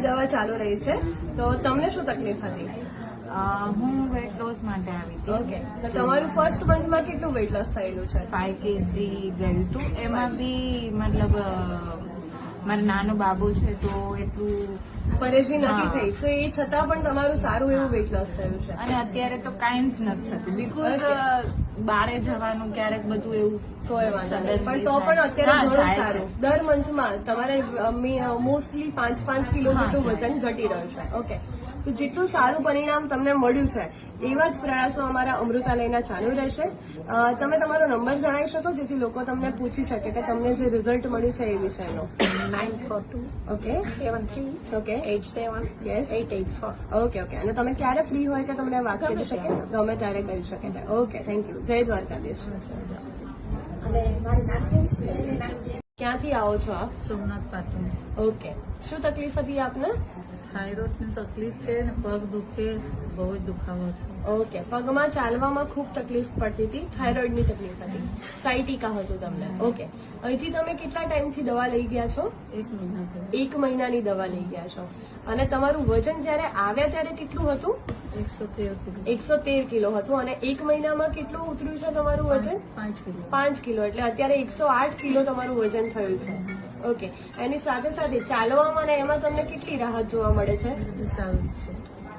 દવા ચાલુ રહી છે. તો તમને શું તકલીફ હતી? હું વેટ લોસ માટે આવી હતી. ઓકે. તો તમારું ફર્સ્ટ મંથમાં કેટલું વેઇટ લોસ થયેલું છે? ફાઈવ કેજી ગયું હતું એમાં બી મતલબ મારો નાનો બાબુ છે તો એટલું પરેશી નથી થઈ. તો એ છતાં પણ તમારું સારું એવું વેઇટ લોસ થયું છે. અને અત્યારે તો કાંઈ જ નથી થતું. બીકોઝ બારે જવાનું ક્યારેક બધું એવું પણ તો પણ અત્યારે ઘણું સારું. દર મંથમાં તમારે મોસ્ટલી પાંચ પાંચ કિલો જેટલું વજન ઘટી રહ્યું છે. ઓકે તો જેટલું સારું પરિણામ તમને મળ્યું છે એવા જ પ્રયાસો અમારા અમૃતાલયના ચાલુ રહેશે. તમે તમારો નંબર જણાવી શકો જેથી લોકો તમને પૂછી શકે કે તમને જે રિઝલ્ટ મળ્યું છે એ વિષયનો nine four two okay seven three okay eight seven yes eight eight four okay okay અને તમે ક્યારે ફ્રી હોય કે તમને વાત કરી શકે. ગમે ત્યારે કરી શકે છે. ઓકે થેન્ક યુ જય દ્વારકાધીશ. અને મારી નાની છે? ક્યાંથી આવો છો આપ? સોમનાથ પાટણ. ઓકે શું તકલીફ હતી આપને? થાઇરોઇડની તકલીફ છે ને પગ દુખે બહુ જ દુખાવો છે. ઓકે પગમાં ચાલવામાં ખૂબ તકલીફ પડતી હતી થાઇરોઇડની તકલીફ હતી. સાઇટિકા હતું તમને. ઓકે અહીંથી તમે કેટલા ટાઈમથી દવા લઈ ગયા છો? એક મહિના એક મહિનાની દવા લઈ ગયા છો. અને તમારું વજન જ્યારે આવ્યા ત્યારે કેટલું હતું? એકસો તેર કિલો. એકસો તેર કિલો હતું. અને એક મહિનામાં કેટલું ઉતર્યું છે તમારું વજન? પાંચ કિલો. પાંચ કિલો. એટલે અત્યારે એકસો આઠ કિલો તમારું વજન થયું છે. ઓકે. એની સાથે સાથે ચાલવામાં અને એમાં તમને કેટલી રાહત જોવા મળે છે? સારું છે.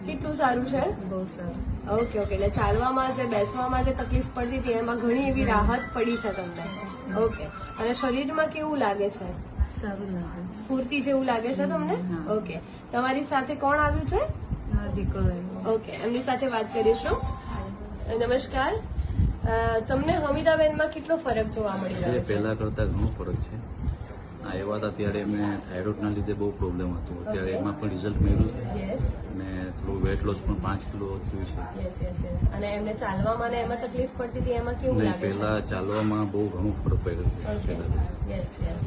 કેટલું સારું છે? બહુ સારું. Okay okay. એટલે ચાલવામાં જે બેસવામાં જે તકલીફ પડતી હતી એમાં ઘણી એવી રાહત પડી છે તમને. ઓકે. અને શરીરમાં કેવું લાગે છે? સારું લાગે. સ્ફૂર્તિ જેવું લાગે છે તમને? ઓકે. તમારી સાથે કોણ આવ્યું છે? દીકરો ઓકે. એમની સાથે વાત કરીશું. નમસ્કાર. તમને હમીદાબેનમાં કેટલો ફરક જોવા મળી રહ્યો છે પહેલા કરતા ઘણો ફરક છે. આવ્યા હતા ત્યારે એમને થાઇરોઇડના લીધે બહુ પ્રોબ્લેમ હતો. અત્યારે એમાં પણ રિઝલ્ટ મળ્યું છે. અને થોડું વેટ લોસ પણ પાંચ કિલો થયું છે. અને એમને ચાલવામાં અને એમાં તકલીફ પડતી હતી એમાં કેવું લાગે પહેલા ચાલવામાં બહુ ઘણો ફરક પડ્યો છે. પહેલા યસ યસ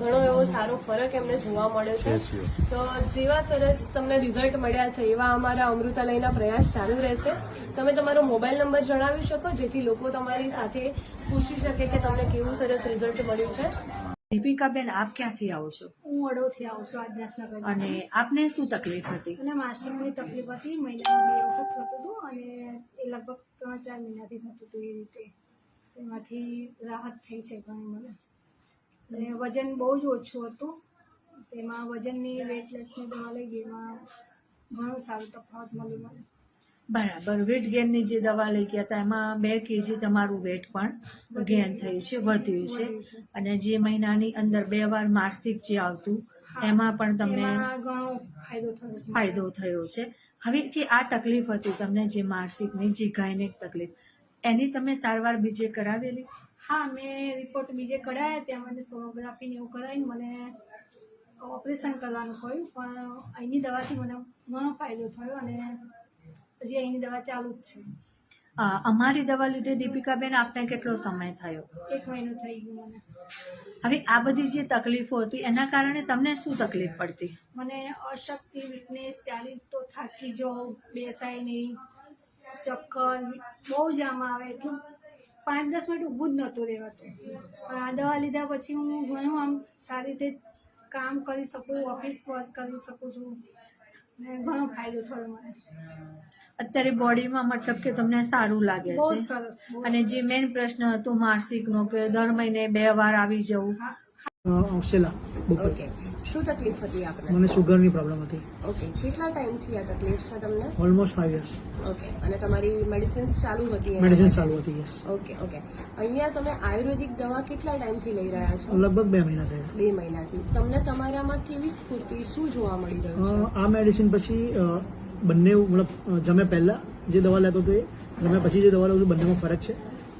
ઘણો એવો સારો ફરક એમને જોવા મળ્યો છે. છે તો જેવા સરસ તમને રિઝલ્ટ મળ્યા છે એવા અમારા અમૃતાલયના પ્રયાસ ચાલુ રહેશે. તમે તમારો મોબાઈલ નંબર જણાવી શકો જેથી લોકો તમારી સાથે પૂછી શકે કે તમને કેવું સરસ રિઝલ્ટ મળ્યું છે. દીપિકાબેન આપ ક્યાંથી આવો છો? હું વડોથી આવું છું આધ્યાત્મનગર અને આપને શું તકલીફ હતી? અને માસિકની તકલીફ હતી મહિનામાં બે વખત થતું હતું અને એ લગભગ ત્રણ ચાર મહિનાથી થતું હતું એ રીતે. એમાંથી રાહત થઈ છે ઘણી મને. અને વજન બહુ જ ઓછું હતું. તેમાં વજનની વેટલેસની દવા લઈ ગઈ એમાં ઘણો સારો તફાવત મળ્યો મને. બરાબર. વેટ ગેનની જે દવા લઈ ગયા હતા એમાં બે કેજી તમારું વેટ પણ ગેન થયું છે વધ્યું છે. અને જે મહિનાની અંદર બે વાર માસિક જે આવતું એમાં પણ તમને ઘણો ફાયદો થયો છે. ફાયદો થયો છે. હવે જે આ તકલીફ હતી તમને જે માસિકની જે ગાયનેક તકલીફ એની તમે સારવાર બીજે કરાવેલી? હા મેં રિપોર્ટ બીજે કઢાયા ત્યાં મને સોનોગ્રાફી ને એવું કરાવીને મને ઓપરેશન કરવાનું કહ્યું પણ અહીંની દવાથી મને ઘણો ફાયદો થયો અને હજી અહીંની દવા ચાલુ જ છે. અમારી દવા લીધે દીપિકાબેન આપને કેટલો સમય થયો? એક મહિનો થઈ ગયો મને. હવે આ બધી જે તકલીફો હતી એના કારણે તમને શું તકલીફ પડતી? મને અશક્તિ વીકનેસ ચાલી તો થાકી જાઉં બેસાય નહીં ચક્કર બહુ જ આમાં આવે. એટલું પાંચ દસ મિનિટ ઊભું જ નહોતું રહેવાતું. પણ આ દવા લીધા પછી હું ઘણું આમ સારી રીતે કામ કરી શકું ઓફિસ વર્ક કરી શકું છું. ઘણો ફાયદો થયો મને. અત્યારે બોડીમાં મતલબ કે તમને સારું લાગે છે. અને જે મેઇન પ્રશ્ન હતો માસિકનો કે દર મહિને બે વાર આવી જવું. સેલા ઓકે. શું તકલીફ હતી આપને? મને સુગરની પ્રોબ્લેમ હતી. ઓકે. કેટલા ટાઈમથી આ તકલીફ છે તમને? Almost five years okay. અને તમારી મેડિસિન્સ ચાલુ હતી એના મેડિસિન ચાલુ હતી યસ ઓકે ઓકે. અહીંયા તમે આયુર્વેદિક દવા કેટલા ટાઈમથી લઈ રહ્યા છો? લગભગ બે મહિના થયા. બે મહિનાથી. તમને તમારામાં કેવી સ્ફૂર્તિ શું જોવા મળી રહ્યું છે? આ મેડિસિન પછી બંને મતલબ જમે પહેલા જે દવા લેતો હતો એ જમે પછી જે દવા લઉં છું, બંનેમાં ફરક છે.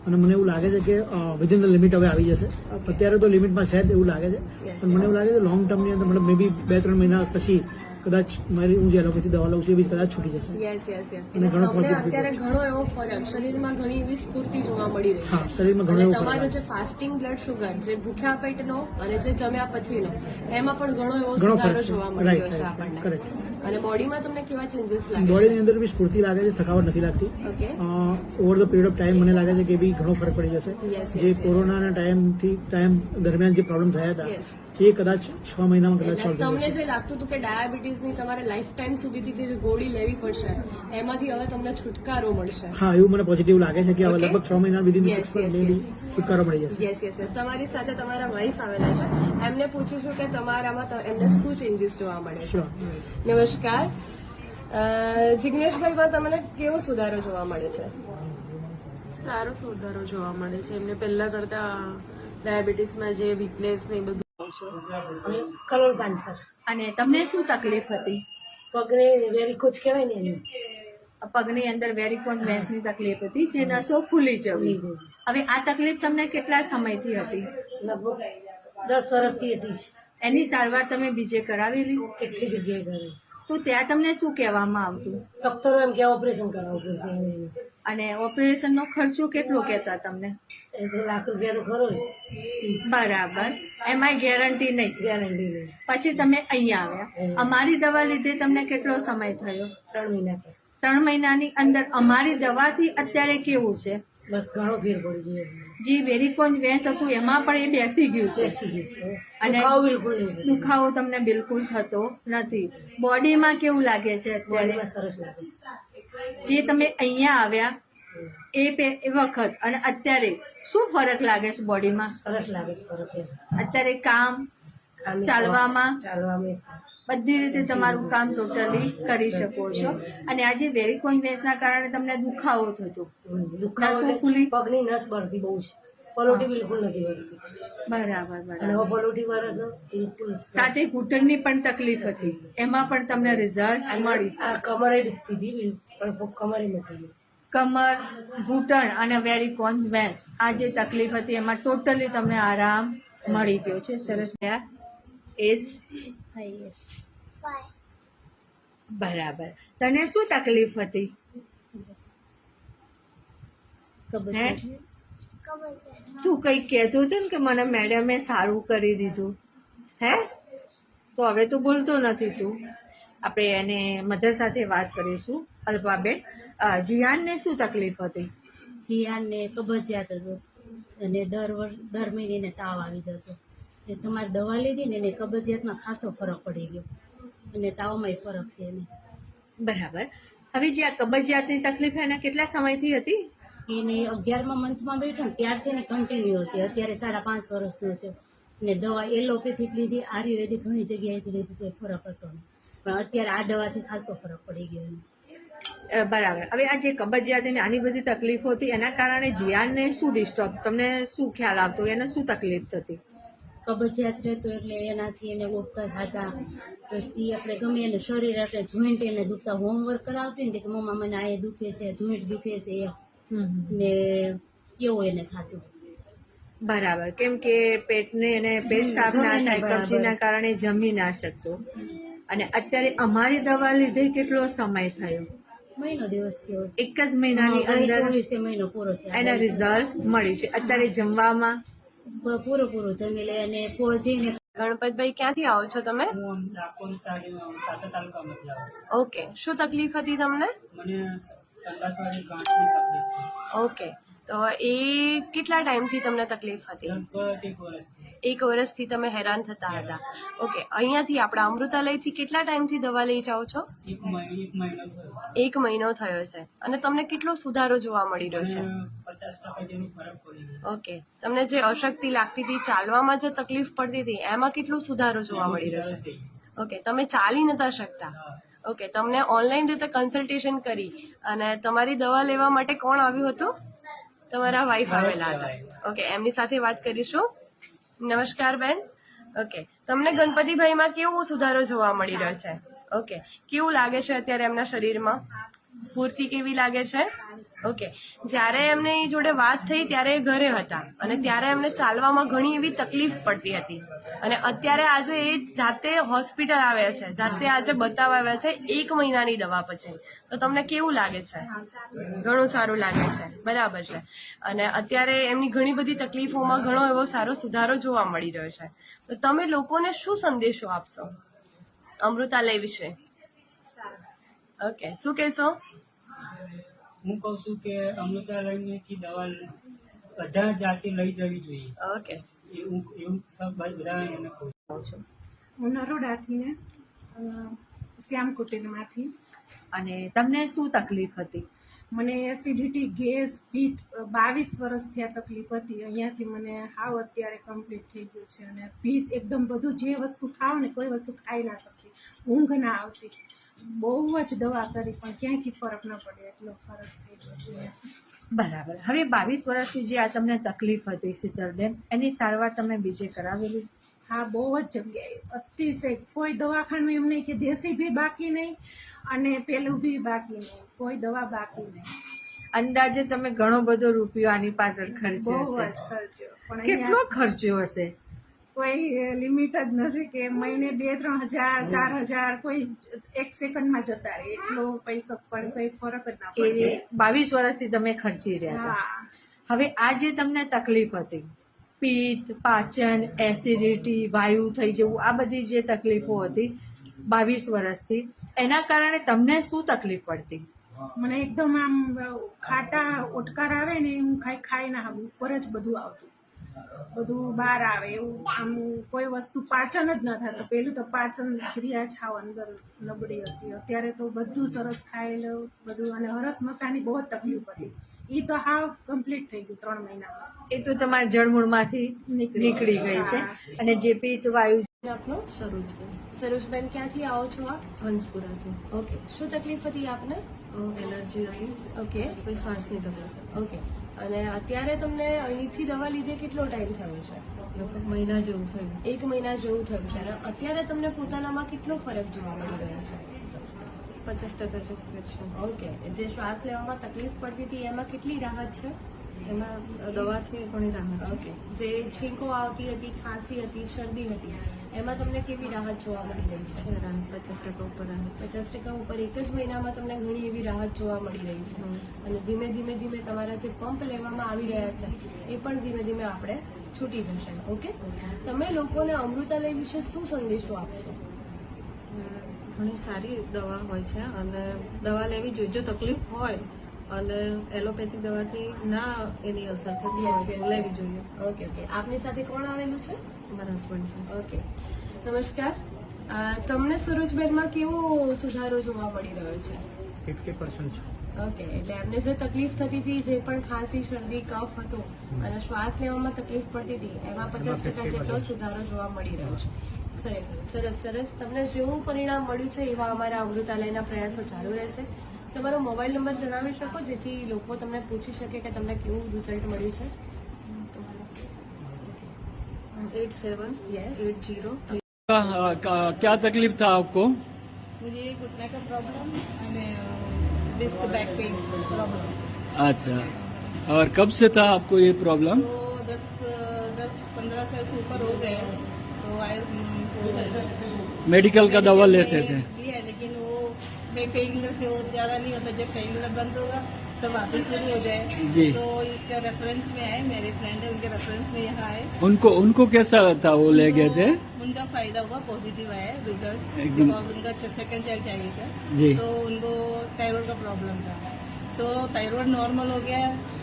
અને મને એવું લાગે છે કે વિધિન ધ લિમિટ હવે આવી જશે. અત્યારે તો લિમિટમાં છે જ એવું લાગે છે. પણ મને એવું લાગે છે લોંગ ટર્મની અંદર, મતલબ મે બી બે ત્રણ મહિના પછી કદાચ મારી હું જે એલોપેથી દવા લઉં છું એ બી કદાચ છૂટી જશે. યસ યસ યસ અને ઘણો તમને અત્યારે ઘણો એવો ફરક. શરીરમાં ઘણી એવી સ્ફૂર્તિ જોવા મળી રહી હા શરીરમાં ઘણો એવો તમારો જે ફાસ્ટિંગ બ્લડ શુગર જે ભૂખ્યા પેટનો અને જે જમ્યા પછીનો એમાં પણ ઘણો એવો સુધારો જોવા મળી રહ્યો છે આપણને. અને બોડીમાં તમને કેવા ચેન્જીસ લાગે બોડીની અંદર બી સ્ફૂર્તિ લાગે છે થકાવટ નથી લાગતી. Okay over the period of time મને લાગે છે કે બી ઘણો ફરક પડી જશે. જે કોરોનાના ટાઈમથી ટાઈમ દરમિયાન જે પ્રોબ્લેમ થયા હતા. એ કદાચ છ મહિનામાં કદાચ તમને જે લાગતું હતું કે ડાયાબિટીસની તમારે લાઈફ ટાઈમ સુધીથી જે ગોળી લેવી પડશે એમાંથી હવે તમને છુટકારો મળશે. હા એવું મને પોઝિટિવ લાગે છે કે હવે લગભગ છ મહિના વિધિન. છુટકારો મળી જશે. યસ યસ તમારી સાથે તમારા વાઈફ આવેલા છે. એમને પૂછીશું કે તમારામાં એમને શું ચેન્જીસ જોવા મળે છે. નમસ્કાર. અ, જિગ્નેશભાઈમાં તમને કેવો સુધારો જોવા મળે છે? સારો સુધારો જોવા મળે છે. એમને પહેલા કરતા ડાયાબિટીસમાં જે વીકનેસ ને એ બધું કરોડ પાંચસર અને તમને શું તકલીફ હતી? પગને વેરીકોચ કહેવાય ને એનું. પગની અંદર વેરીકોન વેસની તકલીફ હતી જે નસો ફૂલી જવી. હવે આ તકલીફ તમને કેટલા સમયથી હતી? લગભગ દસ વર્ષથી હતી એની સારવાર તમે બીજે કરાવેલી? કેટલી જગ્યાએ કરે તો ત્યાં તમને શું કહેવામાં આવતું? ડોક્ટરો એમ કે ઓપરેશન કરાવવું પડશે. અને ઓપરેશનનો ખર્ચો કેટલો કહેતા તમને? લાખ રૂપિયા તો ખરો બરાબર. એમાંય ગેરંટી નહીં. ગેરંટી નહીં. પછી તમે અહીંયા આવ્યા. અમારી દવા લીધે તમને કેટલો સમય થયો? ત્રણ મહિના ત્રણ મહિનાની અંદર અમારી દવાથી અત્યારે કેવું છે? બસ ઘણો ફેર પડી ગયો. જે વેરીકોન વેન્સ હતું એમાં પણ એ બેસી ગયું છે. અને દુખાવો તમને બિલકુલ થતો નથી. બોડીમાં કેવું લાગે છે અત્યારે? બોડીમાં સરસ લાગે છે. જે તમે અહીંયા આવ્યા એ એ વખત અને અત્યારે શું ફરક લાગે છે બોડીમાં? સરસ લાગે છે ફરક અત્યારે કામ ચાલવામાં? ચાલવામાં બધી રીતે તમારું કામ ટોટલી કરી શકો છો. અને આજે વેરિકોન વેન્સના કારણે તમને દુખાવો થતો. દુખાવો પગની નસ બળતી બહુ છે. પલોટી બિલકુલ નથી બળતી. બરાબર બરાબર. પલોટી વરસ સાથે ઘૂંટણની પણ તકલીફ હતી. એમાં પણ તમને રિઝલ્ટ મળી. આ કમરે દુખતી હતી પણ કમરે નથી. કમર ઘૂંટણ અને વેરિકોન વેન્સ. આ જે તકલીફ હતી એમાં ટોટલી તમને આરામ મળી ગયો છે. સરસ એજ બરાબર. તને શું તકલીફ હતી? તું કઈ કહેતો હતો ને કે મને મેડમે સારું કરી દીધું? હે? તો હવે તો બોલતો નથી તું. આપણે એને મધર સાથે વાત કરીશું અલ્પાબેન. જીયાનને શું તકલીફ હતી? જીયાને કબજિયાત હતો અને દર વર્ષ દર મહિને એને તાવ આવી જતો. એ તમારે દવા લીધી ને એને કબજિયાતમાં ખાસો ફરક પડી ગયો. અને તાવમાંય ફરક છે એને. બરાબર. હવે જે આ કબજિયાતની તકલીફ એને કેટલા સમયથી હતી? એને અગિયારમાં મંથમાં બેઠો ને ત્યારથી એને કન્ટિન્યુ હતી. અત્યારે સાડા પાંચ વર્ષનો છે. ને દવા એલોપેથિક લીધી આયુર્વેદિક ઘણી જગ્યાએથી લીધી કોઈ ફરક હતો પણ અત્યારે આ દવાથી ખાસો ફરક પડી ગયો એને. બરાબર. હવે આ જે કબજિયાત અને આની બધી તકલીફો હતી એના કારણે જીયાનને શું ડિસ્ટર્બ તમને શું ખ્યાલ આવતો? એને શું તકલીફ થતી? કબજિયાત રહેતો એટલે એનાથી એને ઉબકા થતા. પછી આપણે ગમે એને શરીર એટલે જોઈન્ટ એને દુખતા. હોમવર્ક કરાવતી ને કે મમ્મા મને આ દુખે છે જોઈન્ટ દુખે છે. એમ. ને એવું એને થતું. બરાબર. કેમ કે પેટને એને પેટ સાફ ના થાય. કબજીના કારણે જમી ના શકતો. અને અત્યારે અમારી દવા લીધે કેટલો સમય થયો? મહિનો દિવસ થયો. એક જ મહિનાની અંદર ચોવીસે મહિનો પૂરો થયો. એના રિઝલ્ટ મળ્યું છે. અત્યારે જમવામાં? પૂરો પૂરો જમી લે અને પહોંચીને ગણપતભાઈ ક્યાંથી આવો છો તમે? ઓકે. શું તકલીફ હતી તમને? છે ઓકે. તો એ કેટલા ટાઈમથી તમને તકલીફ હતી? લગભગ એક વર્ષથી તમે હેરાન થતા હતા. ઓકે અહીંયાથી આપણા અમૃતાલયથી કેટલા ટાઈમથી દવા લઈ જાઓ છો? એક મહિનો થયો. છે. અને તમને કેટલો સુધારો જોવા મળી રહ્યો છે? ઓકે તમને જે અશક્તિ લાગતી હતી ચાલવામાં જે તકલીફ પડતી હતી એમાં કેટલો સુધારો જોવા મળી રહ્યો છે? ઓકે તમે ચાલી નતા શકતા. ઓકે તમને ઓનલાઈન રીતે કન્સલ્ટેશન કરી. અને તમારી દવા લેવા માટે કોણ આવ્યું હતું? તમારા વાઈફ આવેલા હતા. ઓકે એમની સાથે વાત કરીશું. નમસ્કાર, બેન. ઓકે. તમને ગણપતિભાઈમાં કેવો સુધારો જોવા મળી રહ્યો છે? ઓકે. કેવું લાગે છે અત્યારે એમના શરીરમાં? સ્ફૂર્તિ કેવી લાગે છે? ઓકે જ્યારે એમને એ જોડે વાત થઈ ત્યારે એ ઘરે હતા અને ત્યારે એમને ચાલવામાં ઘણી એવી તકલીફ પડતી હતી. અને અત્યારે આજે એ જાતે હોસ્પિટલ આવ્યા છે, જાતે આજે બતાવવા આવ્યા છે એક મહિનાની દવા પછી. તો તમને કેવું લાગે છે? ઘણું સારું લાગે છે. બરાબર છે. અને અત્યારે એમની ઘણી બધી તકલીફોમાં ઘણો એવો સારો સુધારો જોવા મળી રહ્યો છે. તો તમે લોકોને શું સંદેશો આપશો? અમૃતાલય વિશે. ઓકે શું કહેશો? હું કહું છું કે અમૃતાલયથી દવા બધા જાતે લઈ જવી જોઈએ. ઓકે એવું એવું સબ બધા એને કહું છું. હું નરોડાથી ને અ, શ્યામ કુટીરમાંથી અને તમને શું તકલીફ હતી? મને એસિડિટી ગેસ પિત્ત બાવીસ વર્ષથી આ તકલીફ હતી. અહીંયાથી મને હાવ અત્યારે કમ્પ્લીટ થઈ ગયું છે. અને પિત્ત એકદમ બધું જે વસ્તુ ખાવ ને કોઈ વસ્તુ ખાઈ ના શકીએ ઊંઘ ના આવતી. બહુ જ દવા કરી પણ ક્યાંયથી ફરક ન પડ્યો એટલો ફરક થઈ ગયો છે. બરાબર. હવે બાવીસ વર્ષથી જે આ તમને તકલીફ હતી શીતળબેન એની સારવાર તમે બીજે કરાવેલી? હા બહુ જ જગ્યાએ. અતિશય. કોઈ દવાખાનું એમ નહીં કે દેશી બી બાકી નહીં અને પેલું બી બાકી નહીં. કોઈ દવા બાકી નહીં. અંદાજે તમે ઘણો બધો રૂપિયો આની પાછળ ખર્ચ્યો પણ કેટલો ખર્ચ્યો હશે? કોઈ લિમિટ જ નથી કે મહિને બે ત્રણ હજાર ચાર હજાર કોઈ એક સેકન્ડમાં જતા રહે. એટલો પૈસો પણ કોઈ ફરક જ ના પડે. બાવીસ વર્ષથી તમે ખર્ચી રહ્યા હતા હવે આ જે તમને તકલીફ હતી પિત્ત પાચન એસિડિટી વાયુ થઈ જવું આ બધી જે તકલીફો હતી બાવીસ વર્ષથી એના કારણે તમને શું તકલીફ પડતી? મને એકદમ આમ ખાટા ઓટકાર આવે ને હું ખાઈ ખાઈ ના આવું ઉપર જ બધું આવતું. બધું બહાર આવે એવું આમ કોઈ વસ્તુ પાચન જ ન થતું પેલું તો પાચન ક્રિયા છાવ અંદર નબળી હતી. અત્યારે તો બધું સરસ ખાયેલું બધું અને હરસ મસાની બહુ જ તકલીફ હતી. એ તો હાવ કમ્પ્લીટ થઈ ગયું ત્રણ મહિનામાં. એ તો તમારા જળમૂળમાંથી નીકળી નીકળી ગઈ છે. અને જે પીત વાયુ આપનો સરોજ સરોજબેન ક્યાંથી આવો છો આપ? હંસપુરાથી. ઓકે. શું તકલીફ હતી આપને? એલર્જી હતી. ઓકે. પછી શ્વાસની તકલીફ. ઓકે. અને અત્યારે તમને અહીંથી દવા લીધે કેટલો ટાઈમ થયો છે? લગભગ મહિના જેવું થયું. એક મહિના જેવું થયું છે. અને અત્યારે તમને પોતાનામાં કેટલો ફરક જોવા મળી રહ્યો છે? પચાસ ટકા જેટલું છે. ઓકે જે શ્વાસ લેવામાં તકલીફ પડતી હતી એમાં કેટલી રાહત છે? એમાં દવાથી ઘણી રાહત છે. ઓકે. જે છીંકો આવતી હતી ખાંસી હતી શરદી હતી એમાં તમને કેવી રાહત જોવા મળી રહી છે? છે રાહત પચાસ ટકા ઉપર રાહત પચાસ ટકા ઉપર એક જ મહિનામાં તમને ઘણી એવી રાહત જોવા મળી રહી છે. અને ધીમે ધીમે ધીમે તમારા જે પંપ લેવામાં આવી રહ્યા છે એ પણ ધીમે ધીમે આપણે છૂટી જશે. ઓકે? તમે લોકોને અમૃતાલય વિશે શું સંદેશો આપશો? ઘણી સારી દવા હોય છે અને દવા લેવી જોઈએ જો તકલીફ હોય અને એલોપેથિક દવાથી ના એની અસર થતી હોય લેવી જોઈએ. ઓકે ઓકે આપની સાથે કોણ આવેલું છે? મારા હસબન્ડ છે. ઓકે નમસ્કાર. તમને સરોજબેનમાં કેવો સુધારો જોવા મળી રહ્યો છે? ફિફ્ટી પર્સન્ટ છે. ઓકે એટલે એમને જે તકલીફ થતી હતી જે પણ ખાંસી શરદી કફ હતો અને શ્વાસ લેવામાં તકલીફ પડતી હતી એમાં પચાસ ટકા જેટલો સુધારો જોવા મળી રહ્યો છે. ખરેખર. સરસ સરસ. તમને જેવું પરિણામ મળ્યું છે એવા અમારા અમૃતાલયના પ્રયાસો ચાલુ રહેશે. તમારો મોબાઈલ નંબર જણાવી શકો જેથી લોકો તમને પૂછી શકે કે તમને કેવું રિઝલ્ટ મળ્યું છે eight seven Yes. Eight zero क्या तकलीफ था आपको मुझे घुटने का प्रॉब्लम અને डिस्क बैक पेन प्रॉब्लम अच्छा और कब से था आपको ये प्रॉब्लम तो दस दस पंद्रह साल से ऊपर हो गए हैं। तो आए तो मेडिकल का दवा लेते थे दिया है, लेकिन वो पेन किलर से और ज़्यादा नहीं होता जब पेन किलर बंद होगा तो वापस नहीं हो जाए। जी। तो इसका रेफरेंस में आए मेरे फ्रेंड है उनके रेफरेंस में यहाँ आए। उनको उनको कैसा था वो ले गए थे? उनका फ़ायदा हुआ पॉजिटिव आया रिज़ल्ट एकदम। उनका सेकंड चाइल्ड चाहिए था। तो उनको टाइरोड का प्रॉब्लम था। तो थायराइड नॉर्मल हो गया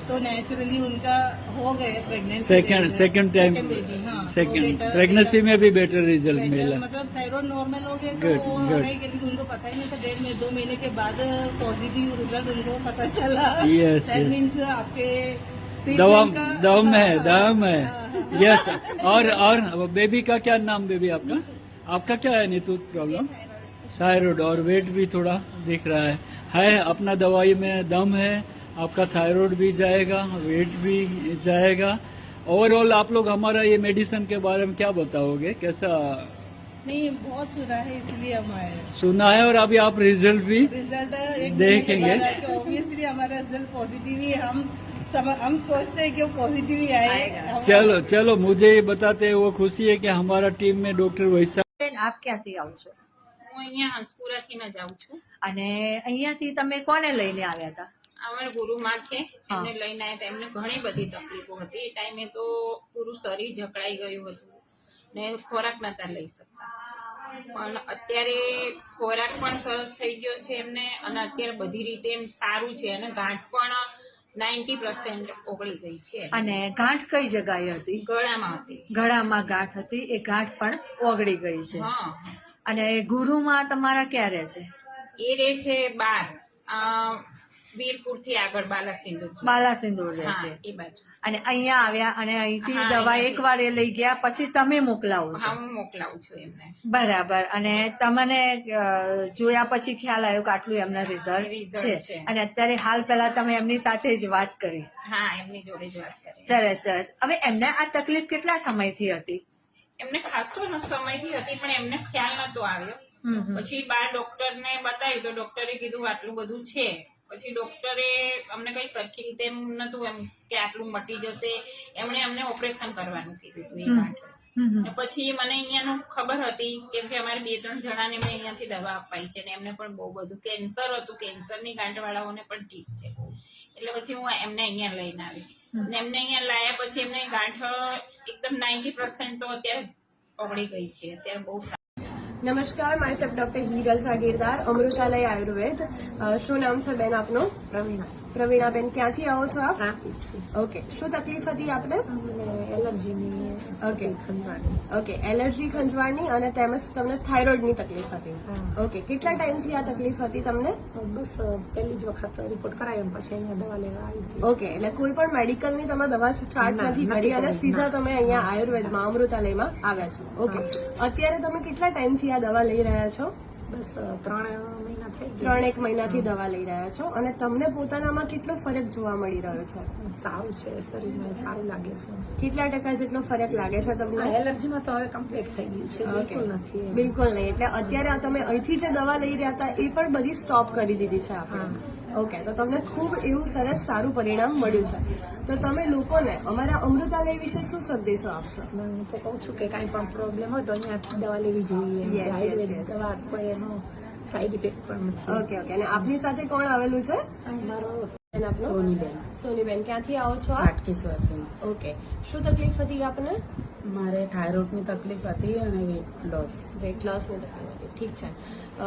तो नेचुरली उनका हो गए प्रेगनेंसी सेकंड सेकंड टाइम तो सेकंड प्रेगनेंसी में भी बेटर रिज़ल्ट मिला। मतलब थायराइड नॉर्मल हो गया तो Good, वो good. उनको पता ही नहीं था डेढ़ में दो महीने के बाद पॉजिटिव रिज़ल्ट उनको पता चला। Yes, yes. मीन्स आपके दवा दम हाँ, है हाँ, यस और और बेबी का क्या नाम बेबी आपका? आपका क्या है नीतू प्रॉब्लम थायराइड और वेट भी थोड़ा दिख रहा है। है अपना दवाई में दम है आपका थायराइड भी जाएगा वेट भी जाएगा ओवरऑल आप लोग हमारा ये मेडिसिन के बारे में क्या बताओगे कैसा नहीं बहुत सुना है इसलिए हम आए सुना है और अभी आप रिजल्ट भी रिजल्ट एक देखेंगे। ऑब्वियसली हमारा रिजल्ट पॉजिटिव ही है। हम सब हम सोचते हैं कि वो पॉजिटिव ही आए हम- चलो चलो मुझे ये बताते हैं वो खुशी है कि हमारा टीम में डॉक्टर वैसा બેન આપ ક્યાંથી આવો છો હું અહીંયા હંસપુરાથી ન જાઉં છું અને અહીંયાથી તમે કોને લઈને આવ્યા હતા અમારા ગુરુમાં છે એમને લઈને આવ્યા હતા. એમને ઘણી બધી તકલીફો હતી. એ ટાઈમે તો પૂરું શરીર જકડાઈ ગયું હતું ને ખોરાક નતા લઈ શકતા. પણ અત્યારે ખોરાક પણ સરસ થઈ ગયો છે એમને અને અત્યારે બધી રીતે એમ સારું છે અને ગાંઠ પણ નાઇન્ટી પર્સન્ટ ઓગળી ગઈ છે અને ગાંઠ કઈ જગ્યાએ હતી? ગળામાં હતી. ગળામાં ગાંઠ હતી. એ ગાંઠ પણ ઓગળી ગઈ છે. અને ગુરુમાં તમારા ક્યારે છે? એ રે છે બાર. વીરપુરથી આગળ બાલાસિંદુર બાલાસિંદુર રહે છે. એ બાજુ. અને અહીંયા આવ્યા અને અહીંથી દવા. એકવાર એ લઈ ગયા પછી તમે મોકલાવો છો. હું મોકલાવું છું એમને. બરાબર. અને તમને જોયા પછી ખ્યાલ આવ્યો કે આટલું એમના રિઝલ્ટ છે. અને અત્યારે હાલ પહેલા તમે એમની સાથે જ વાત કરી. હા એમની જોડે જ વાત કરી. સરસ સરસ. હવે એમને આ તકલીફ કેટલા સમયથી હતી? એમને ખાસો સમયથી હતી પણ એમને ખ્યાલ નતો આવ્યો. પછી બાર ડોક્ટરને બતાવ્યું તો ડોક્ટરે કીધું આટલું બધું છે. પછી ડોક્ટરે અમને કઈ સરખી રીતે એમ નતું એમ કે આટલું મટી જશે. એમણે અમને ઓપરેશન કરવાનું કીધું હતું એ માટે. પછી મને અહીંયાનું ખબર હતી કેમ કે અમારે બે ત્રણ જણાને મેં અહીંયાથી દવા અપાઈ છે ને એમને પણ બહુ બધું કેન્સર હતું. કેન્સરની ગાંઠવાળાઓને પણ ઠીક છે. એટલે પછી હું એમને અહીંયા લઈને આવી. ને એમને અહીંયા લાયા પછી એમને ગાંઠ એકદમ નાઇન્ટી પર્સન્ટ તો અત્યારે ઓગળી ગઈ છે. અત્યારે બહુ સારી નમસ્કાર myself doctor Hiral સાગીરદાર Amrutalay Ayurveda. શું નામ છે બેન આપનું? પ્રવીણા. પ્રવીણાબેન ક્યાંથી આવો છો આપ? ઓકે શું તકલીફ હતી આપને? એલર્જીની ઓકે ખંજવાળની. ઓકે એલર્જી ખંજવાળની અને તેમજ તમને થાઇરોઇડની તકલીફ હતી. ઓકે કેટલા ટાઈમથી આ તકલીફ હતી તમને? બસ પહેલી જ વખત રિપોર્ટ કરાયો પછી અહીંયા દવા લેવા આવી હતી. ઓકે એટલે કોઈ પણ મેડિકલની તમે દવા સ્ટાર્ટ નથી નથી કરી અને સીધા તમે અહીંયા આયુર્વેદમાં અમૃતાલયમાં આવ્યા છો. ઓકે અત્યારે તમે કેટલા ટાઈમથી આ દવા લઈ રહ્યા છો? બસ ત્રણ મહિના થઈ ત્રણ એક મહિનાથી દવા લઈ રહ્યા છો અને તમને પોતાનામાં કેટલો ફરક જોવા મળી રહ્યો છે? સારું છે શરીરમાં સારું લાગે છે. કેટલા ટકા જેટલો ફરક લાગે છે તમને? એલર્જીમાં તો હવે કમ્પ્લીટ થઈ ગયું છે. બિલકુલ નથી બિલકુલ નહીં એટલે અત્યારે તમે અહીંથી જે દવા લઈ રહ્યા હતા એ પણ બધી સ્ટોપ કરી દીધી છે આપણે. ઓકે તો તમને ખૂબ એવું સરસ સારું પરિણામ મળ્યું છે. તો તમે લોકોને અમારા અમૃતાલય વિશે શું સંદેશો આપશો? હું તો કહું છું કે કાંઈ પણ પ્રોબ્લેમ હોય તો અહીંયાથી દવા લેવી જોઈએ. આયુર્વેદ દવા કોઈ એનો સાઈડ ઇફેક્ટ પણ નથી. ઓકે ઓકે અને આપની સાથે કોણ આવેલું છે? મારો સોનીબેન. સોનીબેન ક્યાંથી આવો છો આપ? હાટકેશ્વરથી. ઓકે શું તકલીફ હતી આપને? મારે થાઇરોઇડની તકલીફ હતી અને વેટ લોસ વેટ લોસની તકલીફ. ઠીક છે. અ,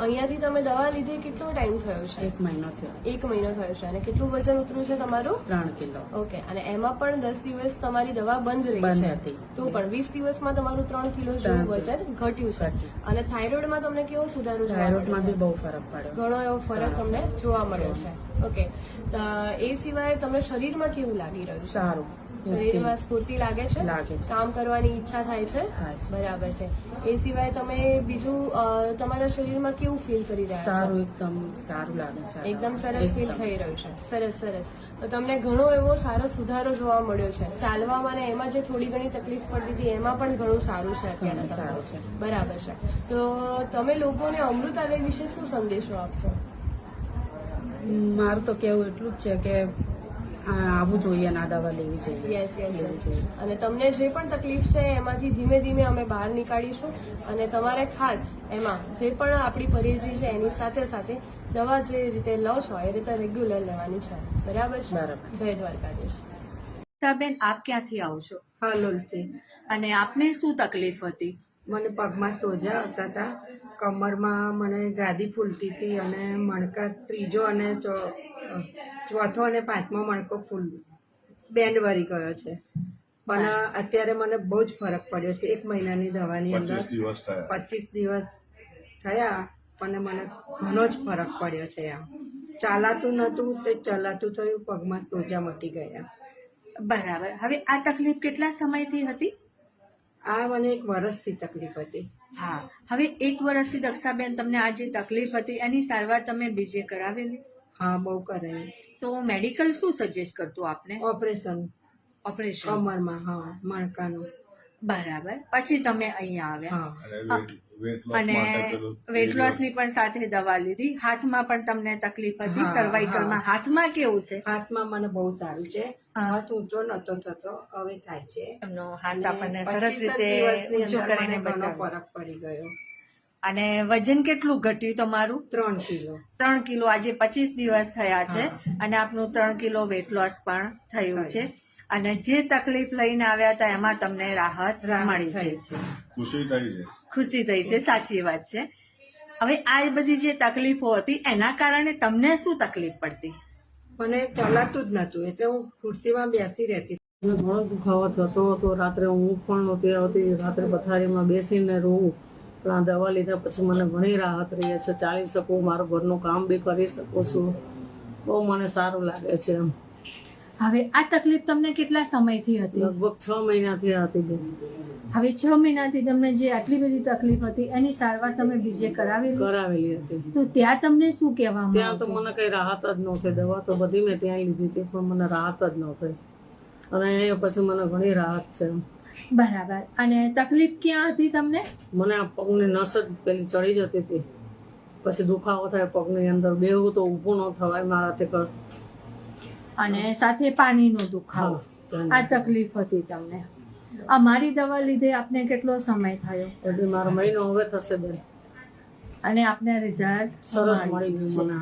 અહીંયાથી તમે દવા લીધી કેટલો ટાઈમ થયો છે? એક મહિનો થયો. એક મહિનો થયો છે. અને કેટલું વજન ઉતર્યું છે તમારું? ત્રણ કિલો. ઓકે અને એમાં પણ દસ દિવસ તમારી દવા બંધ રહી છે? હતી. તો પણ વીસ દિવસમાં તમારું ત્રણ કિલો જેવું વજન ઘટ્યું છે. અને થાઇરોઇડમાં તમને કેવો સુધારો થાઇરોઇડમાં બી બહુ ફરક પડ્યો. ઘણો એવો ફરક તમને જોવા મળ્યો છે. ઓકે એ સિવાય તમને શરીરમાં કેવું લાગી રહ્યું સારું. શરીરમાં સ્ફૂર્તિ લાગે છે કામ કરવાની ઈચ્છા થાય છે. બરાબર છે. એ સિવાય તમે બીજું તમારા શરીરમાં કેવું ફીલ કરી રહ્યા છો? સારું એકદમ સારું લાગે છે. એકદમ સરસ ફીલ થઈ રહ્યું છે. સરસ સરસ. તો તમને ઘણો એવો સારો સુધારો જોવા મળ્યો છે. ચાલવામાં અને એમાં જે થોડી ઘણી તકલીફ પડતી હતી એમાં પણ ઘણું સારું છે અત્યારે સારું છે. બરાબર છે. તો તમે લોકોને અમૃતાલય વિશે શું સંદેશો આપશો? મારું તો કેવું એટલું જ છે કે આવવું જોઈએ અને આ દવા લેવી જોઈએ. યસ યસ જોઈએ. અને તમને જે પણ તકલીફ છે એમાંથી ધીમે ધીમે અમે બહાર નીકાળીશું. અને તમારે ખાસ એમાં જે પણ આપણી પરેજી છે એની સાથે સાથે દવા જે રીતે લો છો એ રીતે રેગ્યુલર લેવાની છે. બરાબર છે. જય દ્વારકાધીશ. બેન આપ ક્યાંથી આવો છો? હલોલથી. અને આપને શું તકલીફ હતી? મને પગમાં સોજા આવતા હતા કમરમાં મને ગાદી ફૂલતી હતી અને મણકા ત્રીજો અને ચો- ચોથો અને પાંચમો મણકો ફૂલ બેન્ડ વળી ગયો છે. પણ અત્યારે મને બહુ જ ફરક પડ્યો છે. એક મહિનાની દવાની અંદર પચીસ દિવસ થયા. પણ મને ઘણો જ ફરક પડ્યો છે આમ ચાલાતું નહોતું તે ચલાતું થયું પગમાં સોજા મટી ગયા. બરાબર. હવે આ તકલીફ કેટલા સમયથી હતી? આ મને એક વર્ષથી તકલીફ હતી. હા. હવે એક વર્ષથી દક્ષાબેન તમને આ જે તકલીફ હતી એની સારવાર તમે બીજે કરાવેલી? હા બહુ કરાવી. તો મેડિકલ શું સજેસ્ટ કરતું આપને? ઓપરેશન. ઓપરેશન. કમરમાં હા મણકાનું. બરાબર. પછી તમે અહીંયા આવ્યા. અને વેટ લોસની પણ સાથે દવા લીધી. હાથમાં પણ તમને તકલીફ હતી. સર્વાઈકલમાં હાથમાં કેવું છે? હાથમાં મને બહુ સારું છે. હાથ ઊંચો નતો થતો હવે થાય છે. એમનો હાથ આપણને સરસ રીતે ઊંચો કરીને બધો ફરક પડી ગયો. અને વજન કેટલું ઘટ્યું તમારું? ત્રણ કિલો. ત્રણ કિલો. આજે પચીસ દિવસ થયા છે અને આપનું ત્રણ કિલો વેટ લોસ પણ થયું. છે. અને જે તકલીફ લઈને આવ્યા હતા એમાં તમને રાહત મળી થઈ છે. છે. ખુશી થઈ છે. ખુશી થઈ છે સાચી વાત છે. હવે આ બધી જે તકલીફો હતી એના કારણે તમને શું તકલીફ પડતી? મને ચલાતું જ નહોતું એટલે હું ખુરશીમાં બેસી રહેતી. મને ઘણો દુખાવો થતો હતો. રાત્રે ઊંઘ પણ નહોતી આવતી. રાત્રે પથારીમાં બેસીને રોવું. પણ આ દવા લીધા પછી મને ઘણી રાહત રહી છે ચાલી શકું મારું ઘરનું કામ બી કરી શકું છું. બહુ મને સારું લાગે છે એમ. હવે આ તકલીફ તમને કેટલા સમયથી હતી? લગભગ છ મહિનાથી હતી હવે છ મહિનાથી તમને જે આટલી બધી તકલીફ હતી એની સારવાર તમે બીજે કરાવી કરાવેલી હતી. તો ત્યાં તમને શું કહેવામાં ત્યાં તો મને કઈ રાહત જ નહોતી દવા તો બધી મેં ત્યાં લીધી હતી પણ મને રાહત જ નહોતી અને અહીંયા પછી મને ઘણી રાહત છે. બરાબર. અને તકલીફ ક્યાં હતી તમને? મને આ પગની નસ જ પેલી ચડી જતી હતી. પછી દુખાવો થાય પગની અંદર બેવું તો ઊભું ન થવાય મારાથી. અને સાથે પાણીનો દુખાવો. આ તકલીફ હતી તમને. અમારી દવા લીધે આપને કેટલો સમય થયો? હજી મારો મહિનો હવે થશે બેન. અને આપને રિઝલ્ટ સરસ મળી ગયું મને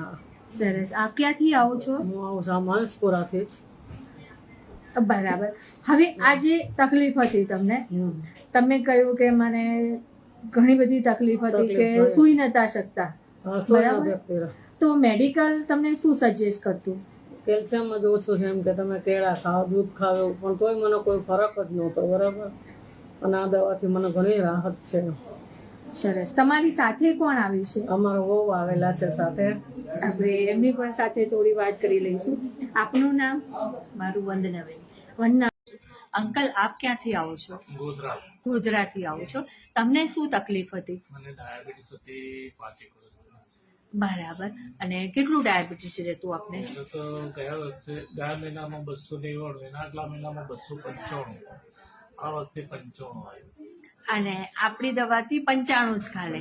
સરસ. આપ ક્યાંથી આવો છો? હું આવું છું માનસપુરાથી જ. બરાબર. હવે આ જે તકલીફ હતી તમને તમે કહ્યું કે મને ઘણી બધી તકલીફ હતી કે. સુઈ નતા શકતી. તો મેડિકલ તમને શું સજેસ્ટ કરતું? કેલ્શિયમ જ ઓછું છે એમ કે તમે કેળા ખાઓ દૂધ ખાવ એવું, પણ તોય મને કોઈ ફરક જ નહોતો બરાબર? અને આ દવાથી મને ઘણી રાહત છે. સરસ. તમારી સાથે કોણ આવ્યું છે? અમારો વહુ આવેલા છે સાથે. આપણે એમની પણ સાથે થોડી વાત કરી લઈશું. આપનું નામ? મારું વંદનાબેન. વંદના અંકલ આપ ક્યાંથી આવો છો? ગોધરા. ગોધરાથી આવો છો. તમને શું તકલીફ હતી? મને ડાયાબિટીસ હતી પાંચ બરાબર. અને કેટલું ડાયાબિટીસ રહેતું આપને? તો ગયા વર્ષે ગયા મહિનામાં બસો નેવાણું એના આટલા મહિનામાં બસો પંચાણું. આ વખતે પંચાણું આવ્યું. અને આપણી દવાથી પંચાણું જ ખાલે.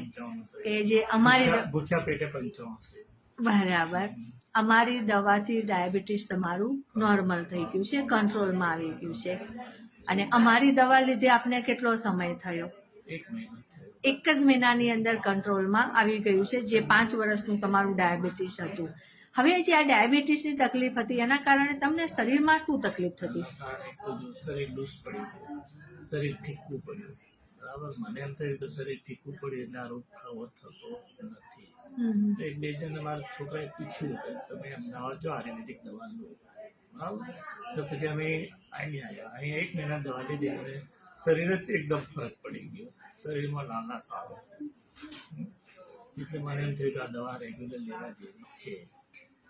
કે જે અમારી ભૂખ્યા પેટે પંચાણું બરાબર. અમારી દવાથી ડાયાબિટીસ તમારું નોર્મલ થઈ ગયું છે કંટ્રોલમાં આવી ગયું છે. અને અમારી દવા લીધે આપને કેટલો સમય થયો? એક મહિનો. એક જ મહિનાની અંદર કંટ્રોલમાં આવી ગયું છે જે પાંચ વર્ષનું તમારું ડાયાબિટીસ હતું. હવે જે આ ડાયાબિટીસની તકલીફ હતી એના કારણે તમને શરીરમાં શું તકલીફ થતી? શરીર પડી શરીર ઠીકવું પડ્યું. બરાબર? મને એમ થયું કે શરીર ઠીકવું પડ્યું એટલે આ રોગ ખાવો થતો નથી. એક બે જણ મારા છોકરાએ પૂછ્યું કે તમે અમદાવાદ જો આયુર્વેદિક દવા લો. બરાબર? તો પછી અમે અહીં આવ્યા. અહીંયા એક મહિના દવા લીધી. શરીર જ એકદમ ફરક પડી ગયો. શરીરમાં નાના સારો એટલે મને એમ થયું કે આ દવા રેગ્યુલર લેવા જેવી છે.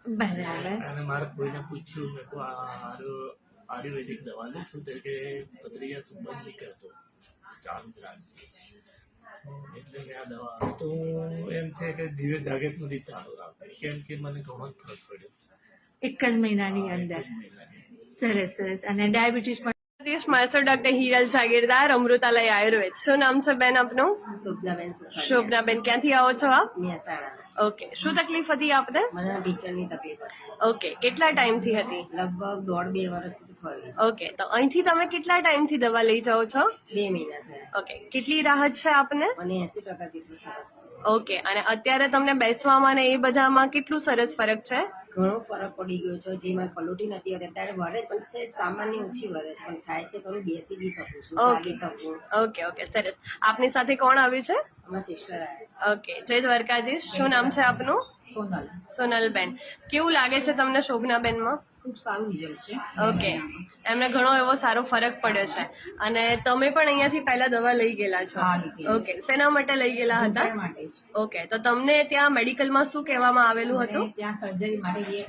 બરાબર. અને મારે કોઈને પૂછ્યું મેં કહું આયુર્વેદિક દવા લઉં છું તો કે પતરિયા તું બંધ નહીં કરતો ચાલુ જ રાખજે. એટલે મેં આ દવા તો એમ છે કે જીવે જાગે નથી ચાલુ રાખે. કેમ કે મને ઘણો જ ફરક પડ્યો. એક જ મહિનાની અંદર. સરસ સરસ. અને ડાયાબિટીસ પણ સતીશ માસ્ટર ડોક્ટર હિરલ જાગીરદાર અમૃતાલય આયુર્વેદ. શું નામ છે બેન આપનું? શોભનાબેન શોભનાબેન ક્યાંથી આવો છો આપ? મહેસાણા. ઓકે. શું તકલીફ હતી આપને? મને ટીચરની તકલીફ ઓકે. કેટલા ટાઈમથી હતી? લગભગ દોઢ બે વર્ષથી ઓકે. તો અહીંથી તમે કેટલા ટાઈમથી દવા લઈ જાઓ છો? બે મહિના ઓકે. કેટલી રાહત છે આપને? મને એસી ટકા જેટલી ઓકે. અને અત્યારે તમને બેસવામાં ને એ બધામાં કેટલું સરસ ફરક છે? ઘણો ફરક પડી ગયો છે. જે મને પલોટી નથી હોતી અત્યારે વરે પણ છે સામાન્ય ઓછી વરે છે. પણ થાય છે ખરું બેસી બી શકું છું ઓકે શકું. ઓકે ઓકે સરસ. આપની સાથે કોણ આવ્યું છે? અમારા સિસ્ટર આવ્યા ઓકે જય દ્વારકાધીશ. શું નામ છે આપનું? સોનલ સોનલ. સોનલબેન. કેવું લાગે છે તમને શોભનાબેનમાં? ખૂબ સારું રિઝલ્ટ છે. ઓકે. એમને ઘણો એવો સારો ફરક પડ્યો છે. અને તમે પણ અહીંયાથી પહેલા દવા લઈ ગયેલા છો? ઓકે. શેના માટે લઈ ગયેલા હતા? ઓકે. તો તમને ત્યાં મેડિકલમાં શું કહેવામાં આવેલું હતું? ત્યાં સર્જરી માટે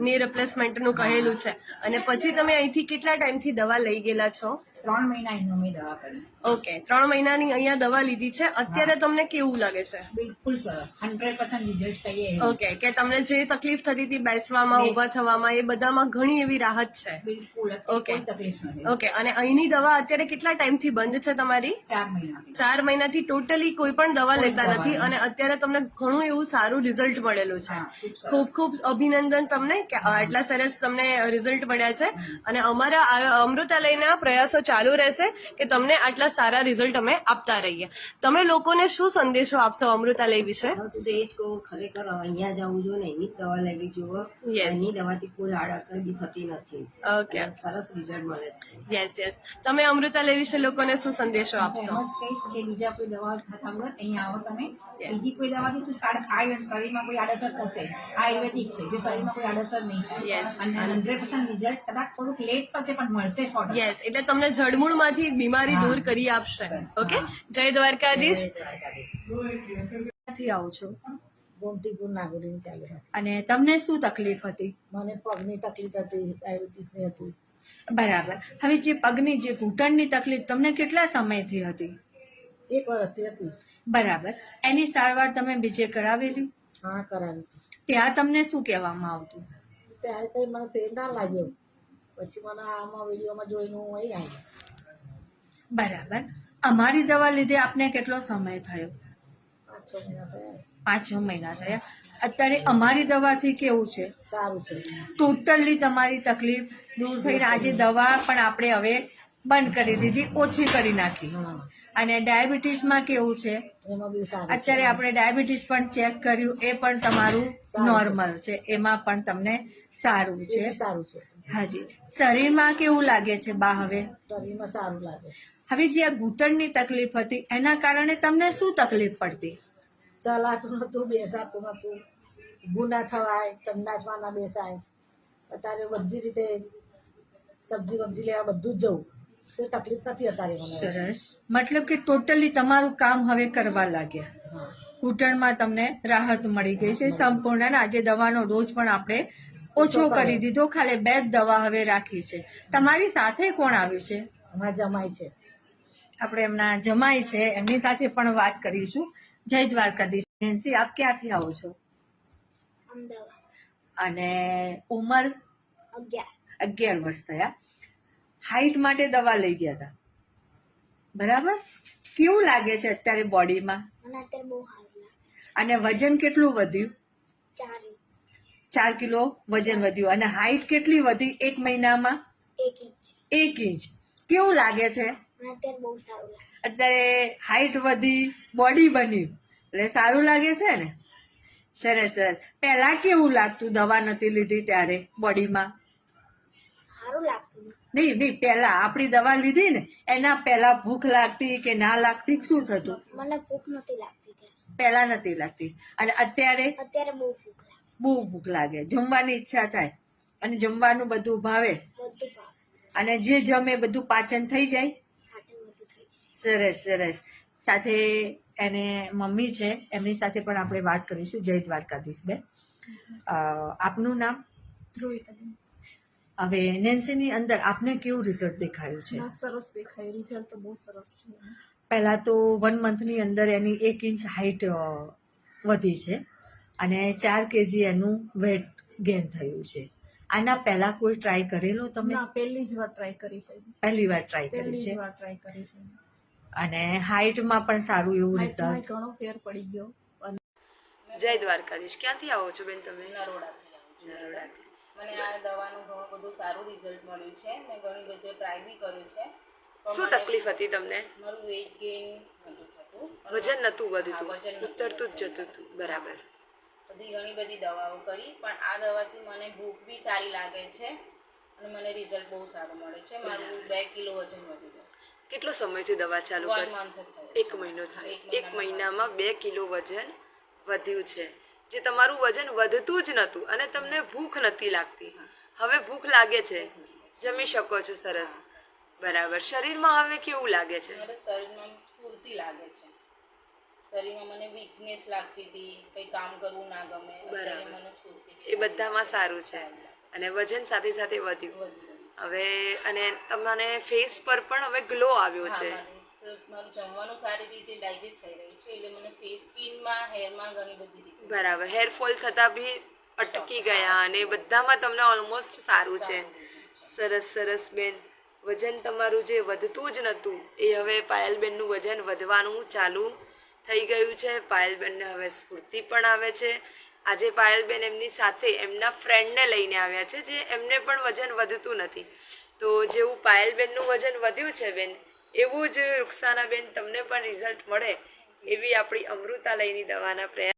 ની રિપ્લેસમેન્ટનું કહેલું છે. અને પછી તમે અહીંથી કેટલા ટાઈમથી દવા લઈ ગયેલા છો? ત્રણ મહિના એનો મેં દવા કરી ઓકે ત્રણ મહિનાની અહીંયા દવા લીધી છે. અત્યારે તમને કેવું લાગે છે? બિલકુલ સરસ. હંડ્રેડ પર્સન્ટ રિઝલ્ટ કહીએ ઓકે કે તમને જે તકલીફ થતી હતી બેસવામાં ઊભા ઊભા થવામાં એ બધામાં ઘણી એવી રાહત છે. બિલકુલ ઓકે. તકલીફ નથી. ઓકે અને અહીંની દવા અત્યારે કેટલા ટાઈમથી બંધ છે તમારી? ચાર મહિનાથી. ચાર મહિનાથી ટોટલી કોઈ પણ દવા લેતા નથી અને અત્યારે તમને ઘણું એવું સારું રિઝલ્ટ મળેલું છે. ખૂબ ખૂબ અભિનંદન તમને કે આટલા સરસ તમને રિઝલ્ટ મળ્યા છે. અને અમારા અમૃતાલયના પ્રયાસો ચાલુ રહેશે કે તમને આટલા સારા રિઝલ્ટ અમે આપતા રહીએ. તમે લોકોને શું સંદેશો આપશો અમૃતાલય વિશે? હું એ જ કહું ખરેખર અહીંયા જવું જોઈએ ને એની દવા લેવી જોઈએ એની દવાથી કોઈ આડઅસર બી થતી નથી. ઓકે સરસ રિઝલ્ટ મળે છે. યસ યસ તમે અમૃતાલય વિશે લોકોને શું સંદેશો આપશો? એમ જ કહીશ કે બીજા કોઈ દવા ખાતા વગર અહીંયા આવો તમે. બીજી કોઈ દવાથી શું સાડ- આ શરીરમાં કોઈ આડઅસર થશે? આયુર્વેદિક છે જો શરીરમાં કોઈ આડઅસર નહીં. યસ અને હંડ્રેડ પર્સન્ટ રિઝલ્ટ કદાચ થોડુંક લેટ થશે પણ મળશે યસ એટલે તમને જડમૂળમાંથી બીમારી દૂર કરી આપશે. ઓકે? જય દ્વારકાધીશ. આવો છો? ગોમતીપુર નાગોરી ચાલુ અને તમને શું તકલીફ હતી? મને પગની તકલીફ હતી ડાયાબિટીસની હતી. બરાબર. હવે જે પગની જે ઘૂંટણની તકલીફ તમને કેટલા સમયથી હતી? એક વર્ષથી હતી. બરાબર. એની સારવાર તમે બીજે કરાવેલી? હા કરાવી. ત્યાં તમને શું કહેવામાં આવતું? ત્યારે કંઈ મને ફેર ના લાગ્યો. પછી મને આમાં વિડીયોમાં જોઈને હું અહીં આવી બરાબર. અમારી દવા લીધે આપને કેટલો સમય થયો? પાંચ છ મહિના થયા. અત્યારે અમારી દવાથી કેવું છે? સારું છે. ટોટલી તમારી તકલીફ દૂર થઈને આજે દવા પણ આપણે હવે બંધ કરી દીધી ઓછી કરી નાખી. અને ડાયાબિટીસમાં કેવું છે? અત્યારે આપણે ડાયાબિટીસ પણ ચેક કર્યું એ પણ તમારું નોર્મલ છે. એમાં પણ તમને સારું છે. સારું છે. હાજી. શરીરમાં કેવું લાગે છે બા હવે? શરીરમાં સારું લાગે. હવે જે આ ઘૂંટણની તકલીફ હતી એના કારણે તમને શું તકલીફ પડતી? ચલાતું નતું બેસાતું નતું ગુના થવાય સંડાસમાં બેસાય. અત્યારે બધી રીતે સબ્જી વબ્જી લેવા બધું જ જવું. કોઈ તકલીફ નથી અત્યારે સરસ. મતલબ કે ટોટલી તમારું કામ હવે કરવા લાગ્યા. ઘૂંટણમાં તમને રાહત મળી ગઈ છે. સંપૂર્ણ આજે દવાનો ડોઝ પણ આપણે ઓછો કરી દીધો. ખાલી બે જ દવા હવે રાખી છે. તમારી સાથે કોણ આવ્યું છે? અમારા જમાય છે. આપણે એમના જમાઈ છે એમની સાથે પણ વાત કરીશું. જય દ્વારકાધીશ. નેન્સી આપ ક્યાંથી આવો છો? અમદાવાદ. અને ઉંમર? અગિયાર. વર્ષ થયા. હાઈટ માટે દવા લઈ ગયા હતા બરાબર? કેવું લાગે છે અત્યારે બોડીમાં? અને વજન કેટલું વધ્યું? ચાર. કિલો વજન વધ્યું. અને હાઈટ કેટલી વધી એક મહિનામાં? એક ઇંચ. કેવું લાગે છે? અત્યારે બહુ સારું લાગે. અત્યારે હાઈટ વધી બોડી બની એટલે સારું લાગે છે ને? સરસ સરસ. પહેલા કેવું લાગતું દવા નથી લીધી ત્યારે બોડીમાં સારું લાગતું. નહીં નહીં પહેલા આપણી દવા લીધી ને એના પહેલા ભૂખ લાગતી કે ના લાગતી શું થતું? મને ભૂખ નથી લાગતી પહેલા નથી લાગતી. અને અત્યારે? અત્યારે બહુ ભૂખ લાગે. બહુ ભૂખ લાગે. જમવાની ઈચ્છા થાય. અને જમવાનું બધું ભાવે. બધું ભાવે. અને જે જમે બધું પાચન થઈ જાય? સરસ સરસ. સાથે એને મમ્મી છે એમની સાથે પણ આપણે વાત કરીશું. જય દ્વારકાધીશ બેન. આપનું નામ? હવે નેન્સીની અંદર આપને કેવું રિઝલ્ટ દેખાયું છે? સરસ દેખાય. રિઝલ્ટ તો બહુ સરસ છે. પહેલાં તો વન મંથની અંદર એની એક ઇંચ હાઈટ વધી છે અને ચાર કેજી એનું વેટ ગેન થયું છે. આના પહેલા કોઈ ટ્રાય કરેલો તમે? પહેલી જ વાર ટ્રાય કરી છે. પહેલી વાર ટ્રાય કરી પહેલી છે. વાર ટ્રાય કરી છે. અને હાઇટમાં પણ સારું એવું રિઝલ્ટ ઘણો ફેર પડી ગયો. જય દ્વારકાધીશ. ક્યાંથી આવો છો બેન તમે? નરોડાથી આવું નરોડાથી. મને આ દવાનું ઘણું બધું સારું રિઝલ્ટ મળ્યું છે. મેં ઘણી બધી ટ્રાય બી કર્યું છે. શું તકલીફ હતી તમને? મારું વેઇટ ગેઇન હતું વજન નતું વધતું. ઉતરતું જ જતું હતું. બરાબર. બધી ઘણી બધી દવાઓ કરી પણ આ દવાથી મને ભૂખ બી સારી લાગે છે અને મને રિઝલ્ટ બહુ સારું મળે છે. મારું બે કિલો વજન વધી ગયું કેટલો સમયથી દવા ચાલુ કરી એક મહિનો થયો. એક મહિનામાં બે કિલો વજન વધ્યું છે. જે તમારું વજન વધતું જ નહોતું અને તમને ભૂખ નથી લાગતી. હવે ભૂખ લાગે છે. જમી શકો છો સરસ. બરાબર. શરીરમાં હવે કેવું લાગે છે? શરીરમાં સ્ફૂર્તિ લાગે છે. શરીરમાં મને વીકનેસ લાગતી હતી કંઈ કામ કરવું ના ગમે. બરાબર. એ બધામાં સારું છે. અને વજન સાથે સાથે વધ્યું. હવે અને તમને ફેસ પર પણ હવે ગ્લો આવ્યો છે. મારું જમવાનું સારી રીતે ડાયજેસ્ટ થઈ રહ્યું છે એટલે મને ફેસ સ્કિનમાં હેરમાં ઘણી બધી બરાબર. હેરફોલ થતા બી અટકી ગયા અને બધામાં તમને ઓલમોસ્ટ સારું છે. સરસ સરસ બેન. વજન તમારું જે વધતું જ નહોતું એ હવે પાયલબેનનું વજન વધવાનું ચાલુ થઈ ગયું છે. પાયલબેનને હવે સ્ફૂર્તિ પણ આવે છે. આજે પાયલબેન એમની સાથે એમના ફ્રેન્ડને લઈને આવ્યા છે, જે એમને પણ વજન વધતું નથી. તો જેવું પાયલબેનનું વજન વધ્યું છે બેન, એવું જ રૂક્ષાનાબેન તમને પણ રિઝલ્ટ મળે એવી આપણી અમૃતાલયની દવાના પ્રયાસ